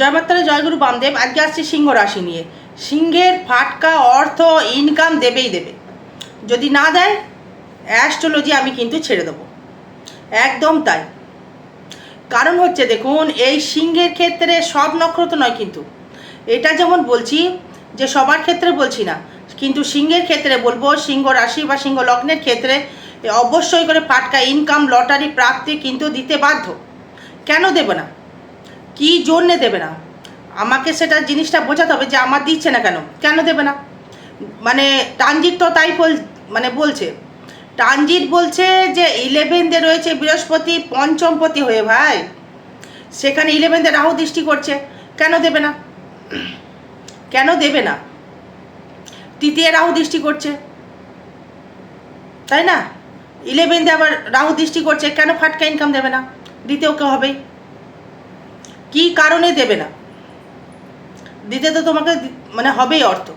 জয় মাতারা জয়গুরু বামদেব আজকে আসছি সিংহ রাশি নিয়ে। সিংহের ফাটকা, অর্থ ইনকাম দেবেই দেবে। যদি না দেয় অ্যাস্ট্রোলজি আমি কিন্তু ছেড়ে দেবো। একদম তাই। কারণ হচ্ছে দেখুন, এই সিংহের ক্ষেত্রে সব নক্ষত্র নয় কিন্তু। এটা যেমন বলছি, যে সবার ক্ষেত্রে বলছি না, কিন্তু সিংহের ক্ষেত্রে বলব, সিংহ রাশি বা সিংহ লগ্নের ক্ষেত্রে অবশ্যই করে ফাটকা ইনকাম লটারি প্রাপ্তি কিন্তু দিতে বাধ্য। কেন দেবে না? কি জন্যে দেবে না? আমাকে সেটা জিনিসটা বোঝাতে হবে যে আমার দিচ্ছে না কেন? কেন দেবে না? মানে ট্রানজিট তো তাই মানে বলছে। ট্রানজিট বলছে যে ইলেভেনতে রয়েছে বৃহস্পতি পঞ্চমপতি হয়ে ভাই। সেখানে ইলেভেনতে রাহু দৃষ্টি করছে। কেন দেবে না? কেন দেবে না? তৃতীয় রাহু দৃষ্টি করছে। তাই না? ইলেভেনতে আবার রাহু দৃষ্টি করছে। কেন ফাটকা ইনকাম দেবে না? দ্বিতীয় কেউ হবেই? কি কারণে দেবে না? দিতে তো তোমাকে মানে হবেই অর্থ।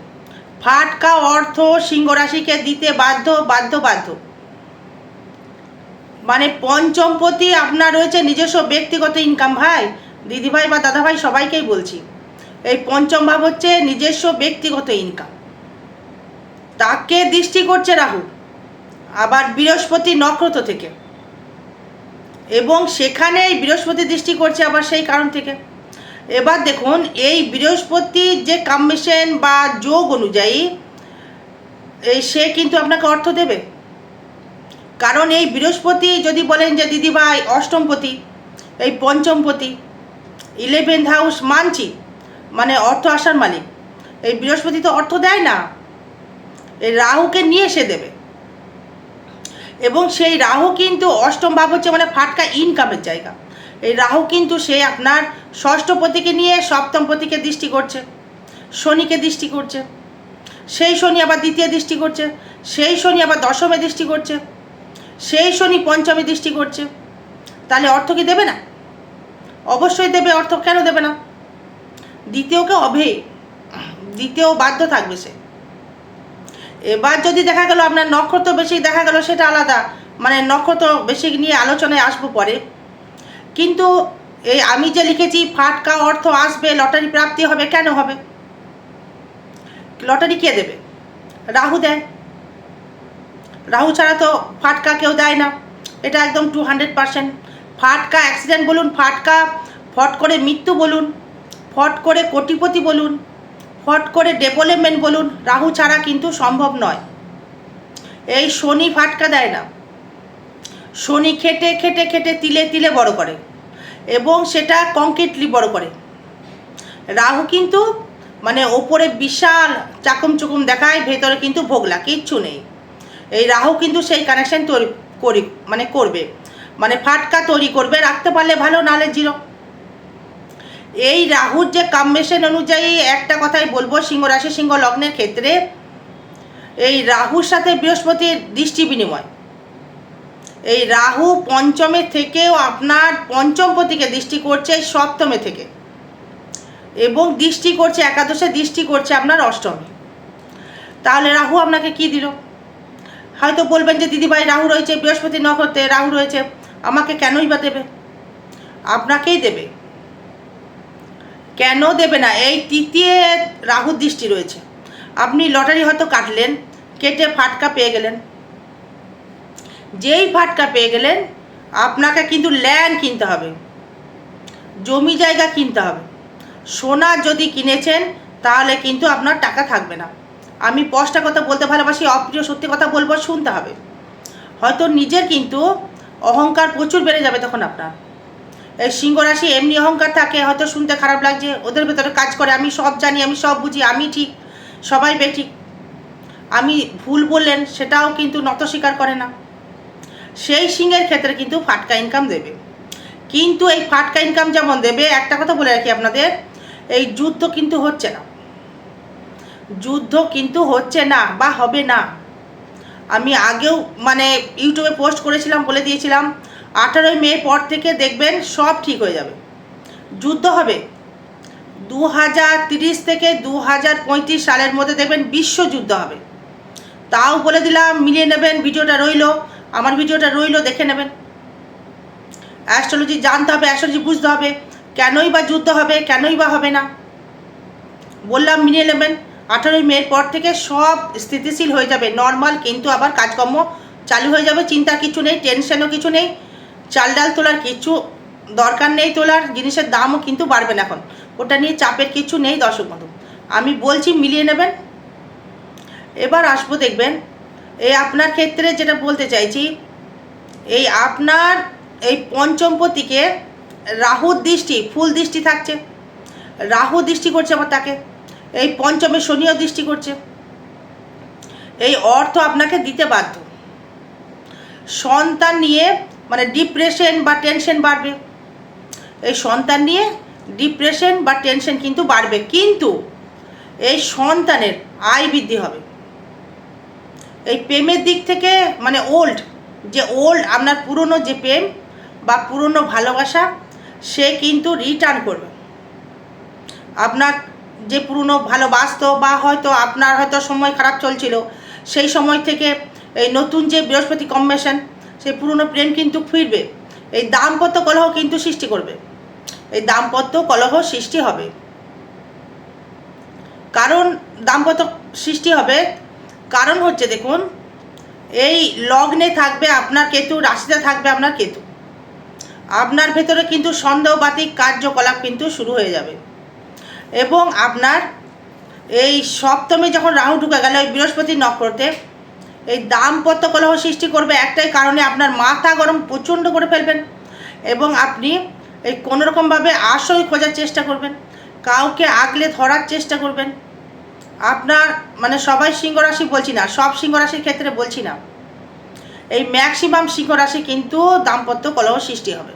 ফাটকা অর্থ সিংহ রাশিকে দিতে বাধ্য বাধ্য বাধ্য। মানে পঞ্চমপতি আপনার রয়েছে নিজস্ব ব্যক্তিগত ইনকাম ভাই, দিদিভাই বা দাদাভাই, সবাইকেই বলছি, এই পঞ্চম ভাব হচ্ছে নিজস্ব ব্যক্তিগত ইনকাম তাকে দৃষ্টি করছে রাহু, আবার বৃহস্পতি নক্ষত্র থেকে। এবং সেখানে এই বৃহস্পতি দৃষ্টি করছে আবার সেই কারণ থেকে। এবার দেখুন, এই বৃহস্পতির যে কম্বিনেশন বা যোগ অনুযায়ী, এই সে কিন্তু আপনাকে অর্থ দেবে। কারণ এই বৃহস্পতি যদি বলেন যে দিদিভাই অষ্টমপতি, এই পঞ্চমপতি ইলেভেন্থ হাউস মানছি মানে অর্থ আসার মালিক। এই বৃহস্পতি তো অর্থ দেয় না। এই রাহুকে নিয়ে সে দেবে। এবং সেই রাহু কিন্তু অষ্টম ভাব হচ্ছে মানে ফাটকা ইনকামের জায়গা। এই রাহু কিন্তু সে আপনার ষষ্ঠপতিকে নিয়ে সপ্তম সপ্তমপতিকে দৃষ্টি করছে, শনিকে দৃষ্টি করছে, সেই শনি আবার দ্বিতীয় দৃষ্টি করছে, সেই শনি আবার দশমে দৃষ্টি করছে, সেই শনি পঞ্চমে দৃষ্টি করছে। তাহলে অর্থ কি দেবে না? অবশ্যই দেবে, অর্থ কেন দেবে না? দ্বিতীয়কে অভে দ্বিতীয় বাধ্য থাকবে সে। এবার যদি দেখা গেল আপনার নক্ষত্র বেশি দেখা গেল, সেটা আলাদা। মানে নক্ষত্র বেশি নিয়ে আলোচনায় আসব পরে। কিন্তু এই আমি যে লিখেছি ফাটকা অর্থ আসবে, লটারি প্রাপ্তি হবে, কেন হবে? লটারি কে দেবে? রাহু দেয়। রাহু ছাড়া তো ফাটকা কেউ দেয় না। এটা একদম টু হান্ড্রেড পারসেন্ট ফাটকা অ্যাক্সিডেন্ট বলুন ফাটকা ফট করে মৃত্যু বলুন, ফট করে কোটিপতি বলুন ফট করে ডেভেলপমেন্ট বলুন, রাহু ছাড়া কিন্তু সম্ভব নয়। এই শনি ফাটকা দেয় না। শনি খেটে খেটে খেটে, তিলে তিলে বড় করে এবং সেটা কংক্রিটলি বড় করে। রাহু কিন্তু মানে ওপরে বিশাল চাকুম চুকুম দেখায়, ভেতরে কিন্তু ভোগলা, কিচ্ছু নেই। এই রাহু কিন্তু সেই কানেকশন তৈরি করি মানে করবে। মানে ফাটকা তৈরি করবে, রাখতে পারলে ভালো নালে জিরো এই রাহুর যে কম্বিনেশন অনুযায়ী একটা কথাই বলব, সিংহ রাশি, সিংহ লগ্নের ক্ষেত্রে এই রাহুর সাথে বৃহস্পতির দৃষ্টি বিনিময়। এই রাহু পঞ্চমে থেকেও আপনার পঞ্চম পঞ্চমপতিকে দৃষ্টি করছে সপ্তমে থেকে এবং দৃষ্টি করছে, একাদশে দৃষ্টি করছে আপনার অষ্টমে। তাহলে রাহু আপনাকে কি দিল? হয়তো বলবেন যে, দিদিভাই, রাহু রয়েছে, বৃহস্পতি নক্ষত্রে রাহু রয়েছে, আমাকে কেনই বা দেবে? আপনাকেই দেবে। কেন দেবে না? এই তৃতীয় রাহুর দৃষ্টি রয়েছে। আপনি লটারি হয়তো কাটলেন, কেটে ফাটকা পেয়ে গেলেন। যেই ফাটকা পেয়ে গেলেন, আপনাকে কিন্তু ল্যান্ড কিনতে হবে। জমি জায়গা কিনতে হবে। সোনা যদি কিনেছেন, তাহলে কিন্তু আপনার টাকা থাকবে না। আমি পশটা কথা বলতে ভালোবাসি, অপ্রিয় সত্যি কথা বলব, শুনতে হবে। হয়তো নিজের কিন্তু অহংকার প্রচুর বেড়ে যাবে তখন আপনার। এই সিংহ রাশি এমনি অহংকার থাকে, হয়তো শুনতে খারাপ লাগছে, ওদের ভেতরে কাজ করে, আমি সব জানি, আমি সব বুঝি, আমি ঠিক, সবাই বেঠিক আমি ভুল বললেন, সেটাও কিন্তু নত স্বীকার করে না। সেই সিংহের ক্ষেত্রে কিন্তু ফাটকা ইনকাম দেবে। কিন্তু এই ফাটকা ইনকাম যেমন দেবে, একটা কথা বলে রাখি আপনাদের, এই যুদ্ধ কিন্তু হচ্ছে না। যুদ্ধ কিন্তু হচ্ছে না, বা হবে না। আমি আগেও মানে ইউটিউবে পোস্ট করেছিলাম, বলে দিয়েছিলাম আঠারোই মে পর থেকে দেখবেন সব ঠিক হয়ে যাবে। যুদ্ধ হবে। দু হাজার তিরিশ থেকে দু হাজার পঁয়ত্রিশ সালের মধ্যে দেখবেন বিশ্বযুদ্ধ হবে। তাও বলে দিলাম, মিলিয়ে নেবেন, ভিডিওটা রইল। আমার ভিডিওটা রইল, দেখে নেবেন। অ্যাস্ট্রোলজি জানতে হবে, অ্যাস্ট্রোলজি বুঝতে হবে। কেনই বা যুদ্ধ হবে, কেনই বা হবে না? বললাম, মিলিয়ে নেবেন। আঠারোই মের পর থেকে সব স্থিতিশীল হয়ে যাবে, নর্মাল, কিন্তু আবার কাজকর্ম চালু হয়ে যাবে। চিন্তার কিছু নেই, টেনশনও কিছু নেই। চাল ডাল তোলার কিছু দরকার নেই তোলার, জিনিসের দামও কিন্তু বাড়বে না এখন। ওটা নিয়ে চাপের কিছু নেই, দর্শক বন্ধু। আমি বলছি মিলিয়ে নেবেন। এবার আসব দেখবেন, এই আপনার ক্ষেত্রে যেটা বলতে চাইছি, এই আপনার এই পঞ্চমপতিকে রাহুর দৃষ্টি, ফুল দৃষ্টি থাকছে। রাহু দৃষ্টি করছে আমার তাকে। এই পঞ্চমে শনিও দৃষ্টি করছে। এই অর্থ আপনাকে দিতে বাধ্য। সন্তান নিয়ে মানে ডিপ্রেশন বা টেনশন বাড়বে। এই সন্তান নিয়ে ডিপ্রেশন বা টেনশন কিন্তু বাড়বে। কিন্তু এই সন্তানের আয় বৃদ্ধি হবে। এই প্রেমের দিক থেকে মানে ওল্ড যে ওল্ড আপনার পুরনো যে প্রেম বা পুরনো ভালোবাসা, সে কিন্তু রিটার্ন করবে। আপনার যে পুরনো ভালোবাসতো বা হয়তো আপনার হয়তো সময় খারাপ চলছিল, সেই সময় থেকে এই নতুন যে বৃহস্পতি কম্বিনেশন সেই পুরনো প্রেম কিন্তু ফিরবে। এই দাম্পত্য কলহ কিন্তু সৃষ্টি করবে। এই দাম্পত্য কলহ সৃষ্টি হবে। কারণ দাম্পত্য সৃষ্টি হবে, কারণ হচ্ছে দেখুন, এই লগ্নে থাকবে আপনার কেতু, রাশিতে থাকবে আপনার কেতু। আপনার ভেতরে কিন্তু সন্দেহবাতিক কার্যকলাপ কিন্তু শুরু হয়ে যাবে। এবং আপনার এই সপ্তমী যখন রাহু ঢুকে গেল ওই বৃহস্পতি নক্ষত্রে এই দাম্পত্য কলহ সৃষ্টি করবে একটাই কারণে আপনার মাথা গরম প্রচণ্ড করে ফেলবেন এবং আপনি এই কোনোরকমভাবে আশয় খোঁজার চেষ্টা করবেন, কাউকে আগলে ধরার চেষ্টা করবেন। আপনার মানে সবাই সিংহ রাশি বলছি না, সব সিংহ রাশির ক্ষেত্রে বলছি না। এই ম্যাক্সিমাম সিংহ রাশি কিন্তু দাম্পত্য কলহ সৃষ্টি হবে,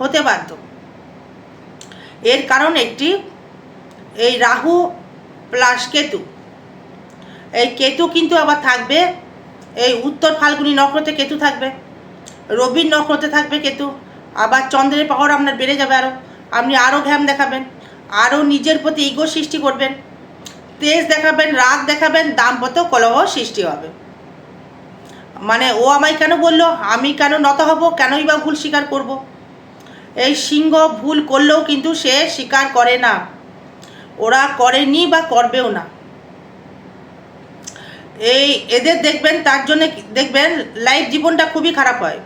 হতে বাধ্য। এর কারণ একটি, এই রাহু প্লাস কেতু। এই কেতু কিন্তু আবার থাকবে এই উত্তর ফাল্গুনি নক্ষত্রে কেতু থাকবে। রবির নক্ষত্রে থাকবে কেতু। আবার চন্দ্রের পাওয়ার আপনার বেড়ে যাবে আরও আপনি আরও ঘ্যাম দেখাবেন। আরও নিজের প্রতি ইগো সৃষ্টি করবেন। তেজ দেখাবেন, রাগ দেখাবেন, দাম্পত্য কলহ সৃষ্টি হবে। মানে ও আমায় কেন বলল? আমি কেন নত হব? কেনই বা ভুল স্বীকার করব। এই সিংহ ভুল করলেও কিন্তু সে স্বীকার করে না। ওরা করেনি বা করবেও না। এই এদের দেখবেন, তার জন্য দেখবেন লাইফ জীবনটা খুবই খারাপ হয়।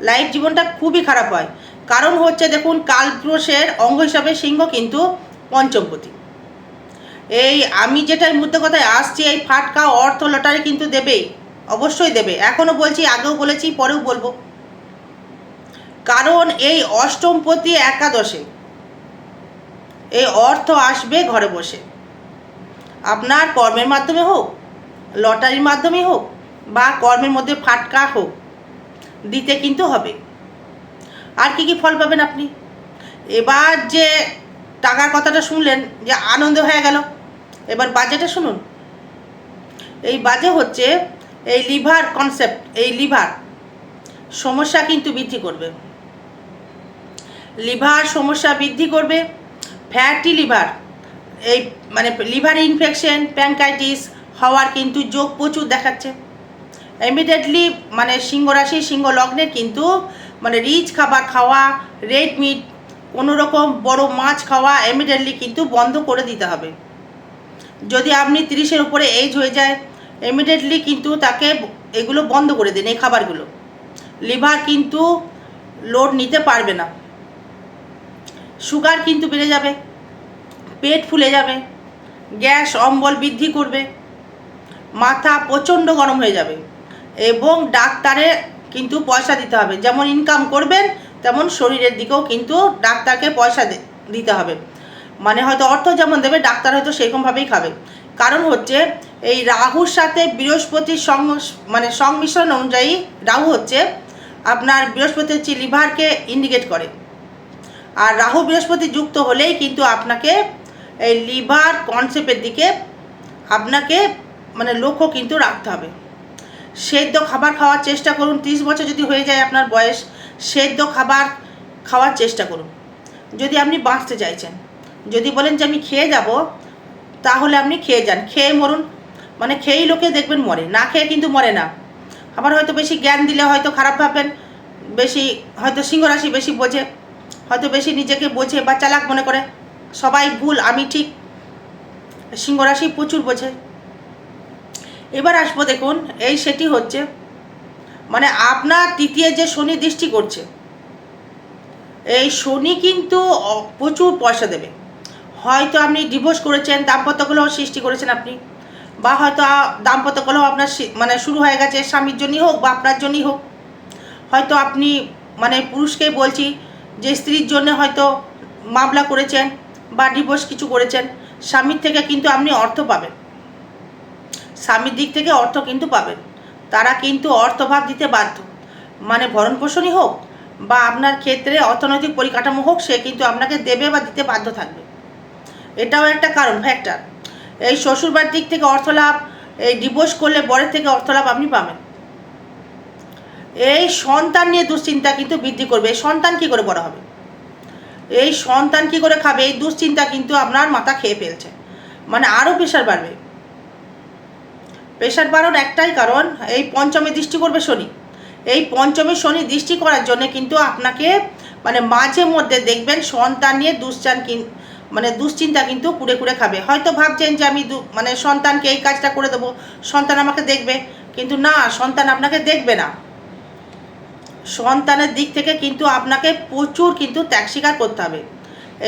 লাইফ জীবনটা খুবই খারাপ হয়। কারণ হচ্ছে, দেখুন কালপুরুষের অঙ্গ হিসাবে সিংহ কিন্তু পঞ্চমপতি। এই আমি যেটার মধ্যে কথায় আসছি, এই ফাটকা অর্থ লটারি কিন্তু দেবেই অবশ্যই দেবে। এখনও বলছি, আগেও বলেছি, পরেও বলব। কারণ এই অষ্টমপতি একাদশে, এই অর্থ আসবে ঘরে বসে। আপনার কর্মের মাধ্যমে হোক লটারির মাধ্যমে হোক বা কর্মের মধ্যে ফাটকা হোক, দিতে কিন্তু হবে। আর কি কি ফল পাবেন আপনি? এবার যে টাকার কথাটা শুনলেন, যে আনন্দ হয়ে গেল, এবার বাজেটে শুনুন। এই বাজে হচ্ছে, এই লিভার কনসেপ্ট এই লিভার সমস্যা কিন্তু বৃদ্ধি করবে। লিভার সমস্যা বৃদ্ধি করবে ফ্যাটি লিভার এই মানে লিভার ইনফেকশন প্যাঙ্কাইটিস হওয়ার কিন্তু যোগ প্রচুর দেখাচ্ছে। ইমিডিয়েটলি মানে সিংহ রাশি, সিংহ লগ্নের কিন্তু মানে রিচ খাবার খাওয়া, রেড মিট, কোনো রকম বড় মাছ খাওয়া ইমিডিয়েটলি কিন্তু বন্ধ করে দিতে হবে। যদি আপনি তিরিশের উপরে এজ হয়ে যায় ইমিডিয়েটলি কিন্তু তাকে এগুলো বন্ধ করে দিন, এই খাবারগুলো। লিভার কিন্তু লোড নিতে পারবে না। সুগার কিন্তু বেড়ে যাবে, পেট ফুলে যাবে, গ্যাস, অম্বল বৃদ্ধি করবে। মাথা প্রচণ্ড গরম হয়ে যাবে। এবং ডাক্তারে কিন্তু পয়সা দিতে হবে। যেমন ইনকাম করবেন, তেমন শরীরের দিকেও কিন্তু ডাক্তারকে পয়সা দিতে হবে। মানে হয়তো অর্থ যেমন দেবে, ডাক্তার হয়তো সেরকমভাবেই খাবে। কারণ হচ্ছে, এই রাহুর সাথে বৃহস্পতির সং মানে সংমিশ্রণ অনুযায়ী রাহু হচ্ছে, আপনার বৃহস্পতি হচ্ছে লিভারকে ইন্ডিকেট করে। আর রাহু বৃহস্পতি যুক্ত হলেই কিন্তু আপনাকে এই লিভার কনসেপ্টের দিকে আপনাকে মানে লক্ষ্য কিন্তু রাখতে হবে। সেদ্ধ খাবার খাওয়ার চেষ্টা করুন। ত্রিশ বছর যদি হয়ে যায় আপনার বয়স, সেদ্ধ খাবার খাওয়ার চেষ্টা করুন। যদি আপনি বাঁচতে চাইছেন, যদি বলেন যে আমি খেয়ে যাব, তাহলে আপনি খেয়ে যান। খেয়ে মরুন। মানে খেয়েই লোকে দেখবেন মরে। না খেয়ে কিন্তু মরে না। আবার হয়তো বেশি জ্ঞান দিলে হয়তো খারাপ ভাববেন। বেশি হয়তো সিংহরাশি বেশি বোঝে। হয়তো বেশি নিজেকে বোঝে বা চালাক মনে করে। সবাই ভুল, আমি ঠিক। সিংহ রাশি প্রচুর বোঝে। এবার আসব দেখুন, এই সেটি হচ্ছে মানে আপনার তৃতীয় যে শনি দৃষ্টি করছে, এই শনি কিন্তু প্রচুর পয়সা দেবে। হয়তো আপনি ডিভোর্স করেছেন, দাম্পত্য কলহ সৃষ্টি করেছেন আপনি, বা হয়তো দাম্পত্য কলহ আপনার মানে শুরু হয়ে গেছে, স্বামীর জন্যই হোক বা আপনার জন্যই হোক। হয়তো আপনি মানে পুরুষকেই বলছি যে স্ত্রীর জন্য হয়তো মামলা করেছেন বা ডিভোর্স কিছু করেছেন, স্বামীর থেকে কিন্তু আপনি অর্থ পাবেন। স্বামীর দিক থেকে অর্থ কিন্তু পাবেন। তারা কিন্তু অর্থভাব দিতে বাধ্য। মানে ভরণ পোষণই হোক বা আপনার ক্ষেত্রে অর্থনৈতিক পরিকাঠামো হোক, সে কিন্তু আপনাকে দেবে বা দিতে বাধ্য থাকবে। এটাও একটা কারণ ফ্যাক্টর এই শ্বশুরবার দিক থেকে অর্থ লাভ এই ডিভোর্স করলে বরের থেকে অর্থ লাভ আপনি পাবেন। এই সন্তান নিয়ে দুশ্চিন্তা কিন্তু বৃদ্ধি করবে। এই সন্তান কি করে বড় হবে? এই সন্তান কি করে খাবে? এই দুশ্চিন্তা কিন্তু আপনার মাথা খেয়ে ফেলছে। মানে আরও প্রেশার বাড়বে। প্রেশার বাড়ানোর একটাই কারণ, এই পঞ্চমে দৃষ্টি করবে শনি। এই পঞ্চমে শনি দৃষ্টি করার জন্য কিন্তু আপনাকে মানে মাঝে মধ্যে দেখবেন সন্তান নিয়ে দুশ্চান মানে দুশ্চিন্তা কিন্তু কুড়ে কুড়ে খাবে। হয়তো ভাবছেন যে আমি মানে সন্তানকে এই কাজটা করে দেবো, সন্তান আমাকে দেখবে। কিন্তু না, সন্তান আপনাকে দেখবে না। সন্তানের দিক থেকে কিন্তু আপনাকে প্রচুর কিন্তু ত্যাগ স্বীকার করতে হবে।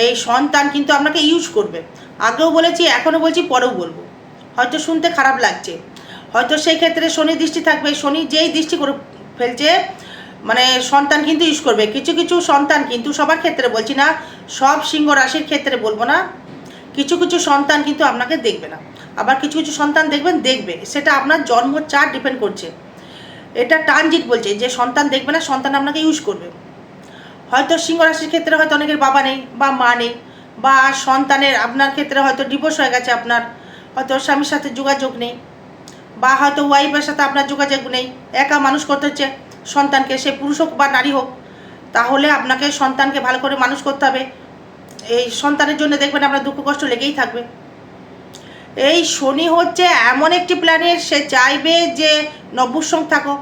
এই সন্তান কিন্তু আপনাকে ইউজ করবে। আগেও বলেছি, এখনও বলছি, পরেও বলব। হয়তো শুনতে খারাপ লাগছে। হয়তো সেই ক্ষেত্রে শনি দৃষ্টি থাকবে, শনি যেই দৃষ্টি করে ফেলছে মানে সন্তান কিন্তু ইউজ করবে। কিছু কিছু সন্তান কিন্তু সবার ক্ষেত্রে বলছি না, সব সিংহ রাশির ক্ষেত্রে বলব না, কিছু কিছু সন্তান কিন্তু আপনাকে দেখবে না। আবার কিছু কিছু সন্তান দেখবেন, দেখবে। সেটা আপনার জন্ম চার ডিপেন্ড করছে। এটা ট্রানজিট বলছে, যে সন্তান দেখবে না, সন্তান আপনাকে ইউজ করবে। হয়তো সিংহ রাশির ক্ষেত্রে হয়তো অনেকের বাবা নেই বা মা নেই, বা সন্তানের আপনার ক্ষেত্রে হয়তো ডিভোর্স হয়ে গেছে আপনার, হয়তো স্বামীর সাথে যোগাযোগ নেই। বা হয়তো ওয়াইফের সাথে আপনার যোগাযোগ নেই, একা মানুষ করতে হচ্ছে, সন্তানকে, সে পুরুষ হোক বা নারী হোক, তাহলে আপনাকে সন্তানকে ভালো করে মানুষ করতে হবে। এই সন্তানের জন্য দেখবেন আপনার দুঃখ কষ্ট লেগেই থাকবে। এই শনি হচ্ছে এমন একটি প্ল্যানেট সে চাইবে যে নবুসং থাকো,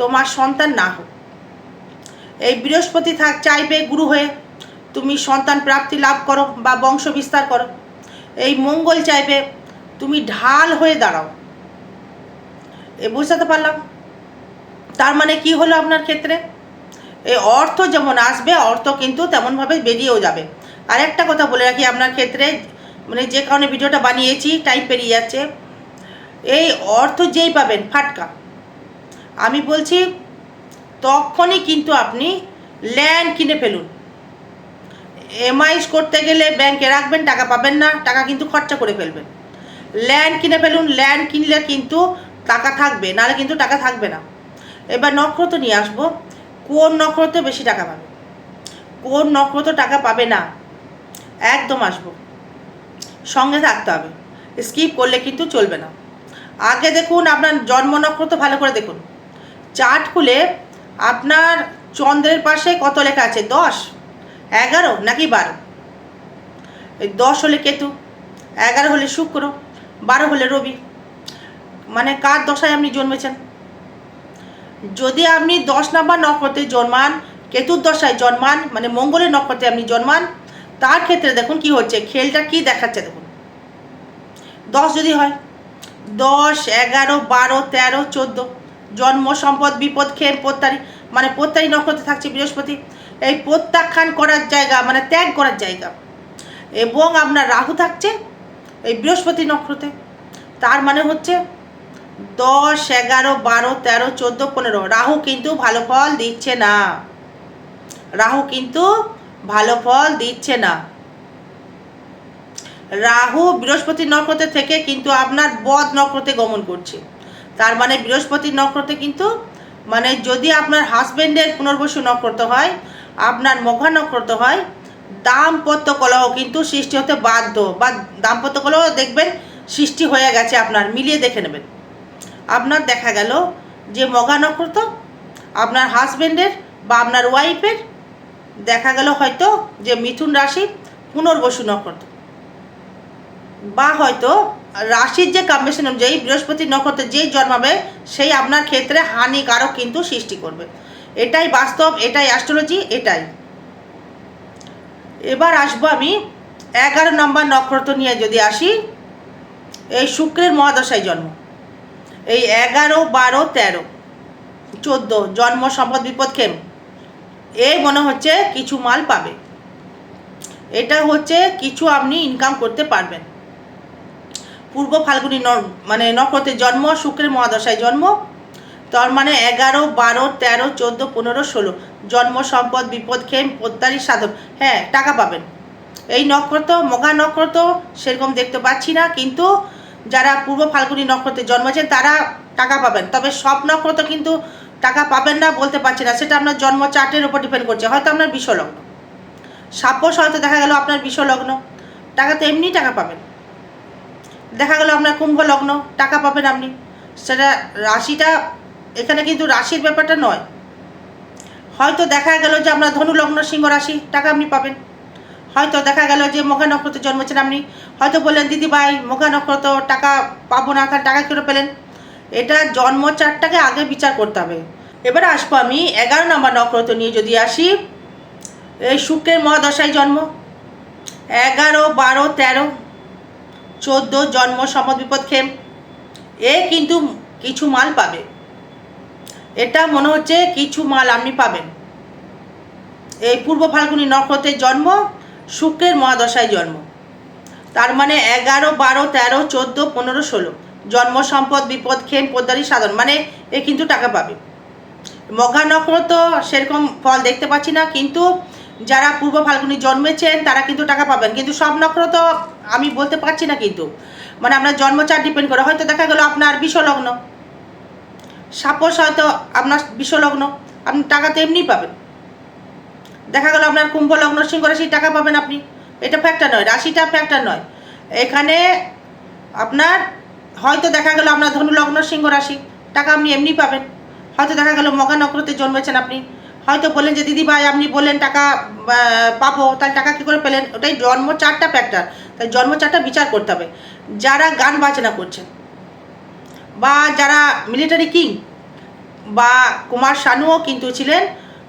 তোমার সন্তান না হোক। এই বৃহস্পতি থাক, চাইবে গুরু হয়ে, তুমি সন্তান প্রাপ্তি লাভ করো বা বংশ বিস্তার করো। এই মঙ্গল চাইবে, তুমি ঢাল হয়ে দাঁড়াও। বুঝতে পারলাম। তার মানে কি হলো আপনার ক্ষেত্রে? এই অর্থ যেমন আসবে, অর্থ কিন্তু তেমনভাবে বেরিয়েও যাবে। আর একটা কথা বলে রাখি, আপনার ক্ষেত্রে মানে যে কারণে ভিডিওটা বানিয়েছি টাইম পেরিয়ে যাচ্ছে। এই অর্থ যেই পাবেন, ফাটকা। আমি বলছি, তখনই কিন্তু আপনি ল্যান্ড কিনে ফেলুন। এমআইস করতে গেলে ব্যাংকে রাখবেন, টাকা পাবেন না, টাকা কিন্তু খরচা করে ফেলবেন। ল্যান্ড কিনে ফেলুন ল্যান্ড কিনলে কিন্তু টাকা থাকবে, নাহলে কিন্তু টাকা থাকবে না। এবার নক্ষত্র নিয়ে আসব। কোন নক্ষত্র বেশি টাকা পাবে? কোন নক্ষত্র টাকা পাবে না? একদম আসব। সঙ্গে থাকতে হবে। স্কিপ করলে কিন্তু চলবে না। আগে দেখুন আপনার জন্ম নক্ষত্র ভালো করে দেখুন। চার্ট খুলে আপনার চন্দ্রের পাশে কত লেখা আছে? দশ? এগারো? নাকি বারো? দশ হলে কেতু, এগারো হলে শুক্র, বারো হলে রবি। মানে কার দশায় আপনি জন্মেছেন? যদি আপনি দশ নাম্বার নক্ষত্রে জন্মান, কেতুর দশায় জন্মান মানে মঙ্গলের নক্ষত্রে আপনি জন্মান, তার ক্ষেত্রে দেখুন কি হচ্ছে, খেলটা কি দেখাচ্ছে দেখুন। দশ যদি হয়, দশ, এগারো, বারো, তেরো, চোদ্দ, জন্ম, সম্পদ, বিপদ খেম প্রত্যারি মানে প্রত্যারি নক্ষত্রে থাকছে বৃহস্পতি, এই প্রত্যাখ্যান করার জায়গা মানে ত্যাগ করার জায়গা। এবং আপনার রাহু থাকছে এই বৃহস্পতি নক্ষত্রে, তার মানে হচ্ছে দশ, এগারো, বারো, তেরো, চোদ্দ, পনেরো। রাহু কিন্তু ভালো ফল দিচ্ছে না। রাহু কিন্তু ভালো ফল দিচ্ছে না। রাহু বৃহস্পতি নক্ষত্রে থেকে কিন্তু আপনার বদ নক্ষত্রে গমন করছে। তার মানে বৃহস্পতি নক্ষত্রে কিন্তু মানে যদি আপনার হাজবেন্ডের পুনর্বসু নক্ষত্র হয়, আপনার মঘা নক্ষত্র হয়, দাম্পত্য কলহ কিন্তু সৃষ্টি হতে বাধ্য। বা দাম্পত্য কলহ দেখবেন সৃষ্টি হয়ে গেছে আপনার, মিলিয়ে দেখে নেবেন। আপনার দেখা গেল যে মগা নক্ষত্র আপনার হাজবেন্ডের বা আপনার ওয়াইফের দেখা গেল হয়তো যে মিথুন রাশি পুনর্বসু নক্ষত্র। বা হয়তো রাশির যে কম্বিনেশন অনুযায়ী বৃহস্পতি নক্ষত্রে যেই জন্মাবে, সেই আপনার ক্ষেত্রে হানিকারক কিন্তু সৃষ্টি করবে। এটাই বাস্তব, এটাই অ্যাস্ট্রোলজি এটাই। এবার আসব আমি এগারো নম্বর নক্ষত্র নিয়ে যদি আসি, এই শুক্রের মহাদশায় জন্ম। এই এগারো, বারো, তেরো। চোদ্দ, জন্ম সম্পদ বিপদ খেম এই মনে হচ্ছে কিছু মাল পাবে। এটা হচ্ছে কিছু আপনি ইনকাম করতে পারবেন। পূর্ব ফাল্গুনি মানে নক্ষত্রের জন্ম, শুক্রের মহাদশায় জন্ম। তার মানে এগারো, বারো, তেরো, চোদ্দ, পনেরো, ষোলো। জন্ম সম্পদ বিপদ খেম প্রত্যারী সাধন হ্যাঁ টাকা পাবেন। এই নক্ষত্র, মগা নক্ষত্র, সেরকম দেখতে পাচ্ছি না, কিন্তু যারা পূর্ব ফাল্গুনি নক্ষত্রে জন্মেছেন তারা টাকা পাবেন। তবে সব নক্ষত্র কিন্তু টাকা পাবেন না বলতে পারছি না। সেটা আপনার জন্ম চার্টের উপর ডিপেন্ড করছে। হয়তো আপনার বিশ্বলগ্ন। সাপোজ হয়তো দেখা গেল আপনার বিশ্বলগ্ন। টাকা তো এমনি টাকা পাবেন। দেখা গেল আপনার কুম্ভ লগ্ন টাকা পাবেন আপনি। সেটা রাশিটা, এখানে কিন্তু রাশির ব্যাপারটা নয়। হয়তো দেখা গেল যে আপনার ধনু লগ্ন সিংহ রাশি, টাকা আপনি পাবেন। হয়তো দেখা গেল যে মঘা নক্ষত্রে জন্মেছেন আপনি। হয়তো বললেন দিদি ভাই মঘা নক্ষত্র, টাকা পাবো না তার টাকা করে পেলেন? এটা জন্ম চারটাকে আগে বিচার করতে হবে। এবার আসব আমি এগারো নম্বর নক্ষত্র নিয়ে যদি আসি। এই শুক্রের মহাদশায় জন্ম। এগারো, বারো, তেরো, চোদ্দ জন্ম সম্পদ বিপদ খেম এ কিন্তু কিছু মাল পাবে। এটা মনে হচ্ছে কিছু মাল আপনি পাবেন। এই পূর্ব ফাল্গুনি নক্ষত্রের জন্ম। শুক্রের মহাদশায় জন্ম। তার মানে এগারো, বারো, তেরো, চোদ্দ, পনেরো, ষোলো। জন্ম, সম্পদ, বিপদ খেম পদ্মারি সাধন মানে এ কিন্তু টাকা পাবে। মঘা নক্ষত্র সেরকম ফল দেখতে পাচ্ছি না, কিন্তু যারা পূর্ব ফাল্গুনি জন্মেছেন, তারা কিন্তু টাকা পাবেন। কিন্তু সব নক্ষত্র তো আমি বলতে পারছি না কিন্তু। মানে আপনার জন্মচার ডিপেন্ড করে। হয়তো দেখা গেল আপনার বিশ্বলগ্ন। সাপোজ হয়তো আপনার বিশ্বলগ্ন। আপনি টাকা তো এমনিই পাবেন। দেখা গেল আপনার কুম্ভ লগ্ন সিংহ রাশি টাকা পাবেন আপনি। এটা ফ্যাক্টর নয়, রাশিটা ফ্যাক্টর নয়। এখানে আপনার হয়তো দেখা গেল আপনার ধনু লগ্ন সিংহ রাশি টাকা আপনি এমনি পাবেন। হয়তো দেখা গেল মগা নক্ষত্রে জন্মেছেন আপনি। হয়তো বললেন যে, দিদি ভাই, আপনি বললেন টাকা পাবো তাই টাকা কী করে পেলেন? ওটাই জন্ম চারটা ফ্যাক্টর তাই জন্ম চারটা বিচার করতে হবে। যারা গান বাজনা করছেন, বা যারা মিলিটারি কিং বা কুমার শানুও কিন্তু ছিলেন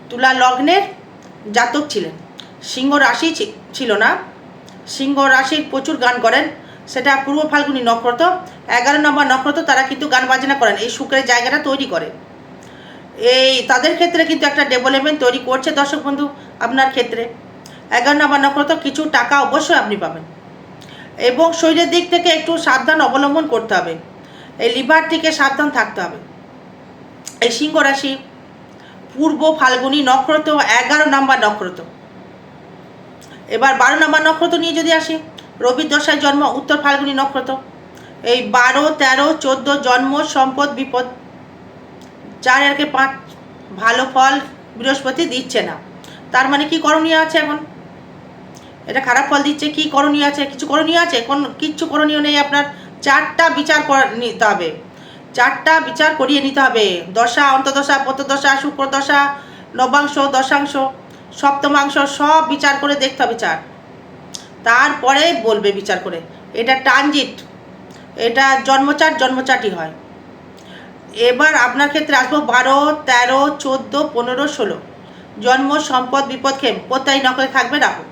তুলা লগ্নের জাতক ছিলেন। সিংহ রাশি ছিল না। সিংহ রাশির প্রচুর গান করেন। সেটা পূর্ব ফাল্গুনি নক্ষত্র, এগারো নম্বর নক্ষত্র তারা কিন্তু গান বাজনা করেন। এই শুক্রের জায়গাটা তৈরি করে। এই তাদের ক্ষেত্রে কিন্তু একটা ডেভেলপমেন্ট তৈরি করছে দর্শক বন্ধু আপনার ক্ষেত্রে। এগারো নম্বর নক্ষত্র কিছু টাকা অবশ্যই আপনি পাবেন। এবং শরীরের দিক থেকে একটু সাবধান অবলম্বন করতে হবে। এই লিভার থেকে সাবধান থাকতে হবে। এই সিংহ রাশি পূর্ব ফাল্গুনি নক্ষত্র, এগারো নম্বর নক্ষত্র। এবার বারো নম্বর নক্ষত্র নিয়ে যদি আসি রবির দশায় জন্ম, উত্তর ফাল্গুনি নক্ষত্র। এই বারো, তেরো, চোদ্দ, জন্ম, সম্পদ, বিপদ চার একে পাঁচ, ভালো ফল, বৃহস্পতি দিচ্ছে না। তার মানে কি করণীয় আছে এখন? এটা খারাপ ফল দিচ্ছে, কি করণীয় আছে? কিছু করণীয় আছে? কোন, কিচ্ছু করণীয় নেই, আপনার। চারটা বিচার করা, নিতে হবে। চারটা বিচার করিয়ে নিতে হবে। দশা অন্তদশা প্রতদশা শুক্রদশা, নবাংশ, দশাংশ, সপ্তমাংশ, সব বিচার করে দেখতে হবে চার তারপরে বলবে বিচার করে। এটা ট্রানজিট। এটা জন্মচাট, জন্মচাটই হয়। এবার আপনার ক্ষেত্রে আসব বারো, তেরো, চোদ্দ, পনেরো, ষোলো। জন্ম, সম্পদ, বিপদ খেম প্রত্যায়ী নকলে থাকবে রাখো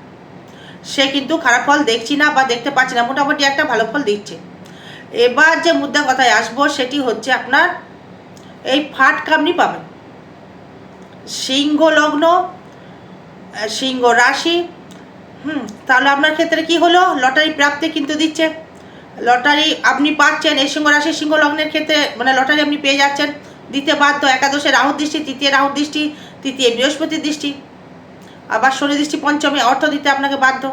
সে কিন্তু খারাপ ফল দেখছি না বা দেখতে পাচ্ছি না। মোটামুটি একটা ভালো ফল দিচ্ছে। এবার যে মুদ্রা কথায় আসব, সেটি হচ্ছে আপনার এই ফাট কামনি পাবেন। সিংহ লগ্ন সিংহ রাশি হুম, তাহলে আপনার ক্ষেত্রে কি হলো? লটারি প্রাপ্তি কিন্তু দিচ্ছে। লটারি আপনি পাচ্ছেন, এই সিংহ রাশি সিংহ লগ্নের ক্ষেত্রে মানে লটারি আপনি পেয়ে যাচ্ছেন। দিতে বাধ্য একাদশে রাহুর দৃষ্টি, তৃতীয় রাহুর দৃষ্টি, তৃতীয় বৃহস্পতির দৃষ্টি। আবার শনি দৃষ্টি পঞ্চমে অর্থ দিতে আপনাকে বাধ্য।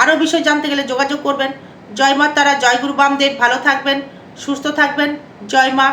আরও বিষয় জানতে গেলে যোগাযোগ করবেন। জয় মা তারা জয় গুরু বামদেব ভালো থাকবেন সুস্থ থাকবেন জয় মা।